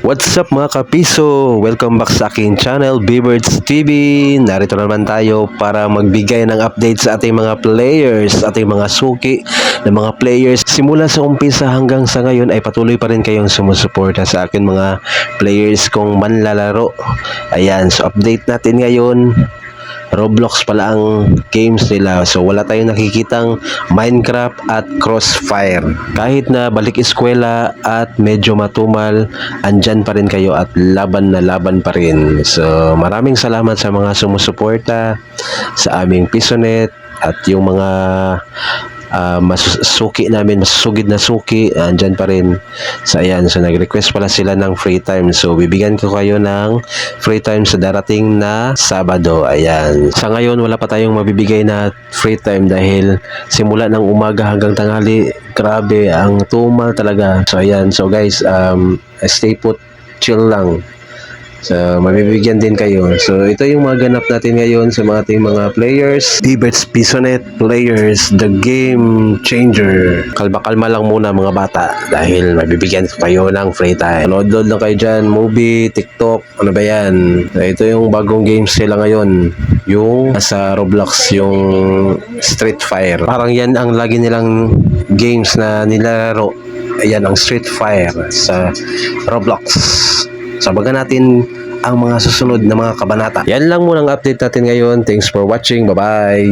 What's up mga kapiso? Welcome back sa aking channel, Beaverds TV. Narito na naman tayo para magbigay ng update sa ating mga players, ating mga suki ng mga players. Simula sa umpisa hanggang sa ngayon ay patuloy pa rin kayong sumusuporta sa akin mga players kong manlalaro. Ayan, so update natin ngayon. Roblox pala ang games nila. So wala tayong nakikitang Minecraft at Crossfire. Kahit na balik eskwela at medyo matumal, andyan pa rin kayo at laban na laban pa rin. So maraming salamat sa mga sumusuporta sa aming Pisonet at yung mga ah, masusuki namin, masusugid na suki, andyan pa rin. So ayan, so nag-request pala sila ng free time. So bibigyan ko kayo ng free time sa darating na Sabado. Ayan. Sa ngayon, wala pa tayong mabibigay na free time dahil simula ng umaga hanggang tanghali, grabe, ang tumal talaga. So ayan, so guys, um, stay put, chill lang. So, mabibigyan din kayo. So, ito yung mga ganap natin ngayon sa mga ating mga players. Beaver's Pisonet players, the game changer. Kalma-kalma lang muna mga bata dahil mabibigyan kayo ng free time. Load-load lang kayo dyan, movie, TikTok, ano ba yan. So, ito yung bagong games sila ngayon. Yung sa Roblox, yung Street Fire. Parang yan ang lagi nilang games na nilalaro. Ayan ang Street Fire sa Roblox. Sabagan natin ang mga susunod na mga kabanata. Yan lang muna ang update natin ngayon. Thanks for watching. Bye-bye!